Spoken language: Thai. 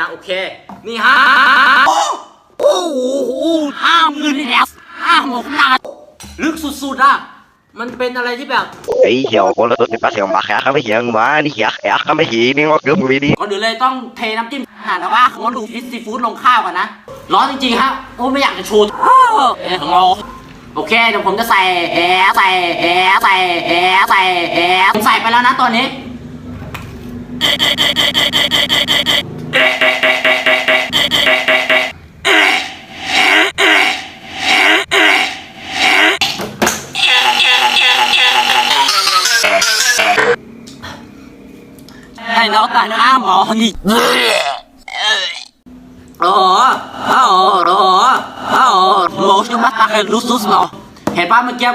นะโอเค นี่ฮะโอ้โหห้าหมื่นแล้วห้าหมกนาลึกสุดๆอะมันเป็นอะไรที่แบบ Ý hiểu có là tôi thì bắt hiểu mà khác không hiểu mà đi hiểu khác không hiểu đi ngó cứ đi đi ก่อนอื่นเลยต้องเทน้ำจิ้มหาแล้วว่าของดูฟิสซีฟู้ดลงข้าวก่อนนะ ร้อนจริงๆฮะโอ้ไม่อยากจะชูดเออของเราโอเคเดี๋ยวผมจะใส่แอร์ใส่แอร์ใส่แอร์ใส่แอร์ผมใส่ไปแล้วนะตอนนี้ ให้น้องตาหน้าหมอนี่โอ้โหโอ้โหโอ้โหโอ้โหโมชูมัตตาเฮลุสุสหมอเห็นป่ะเมื่อกี้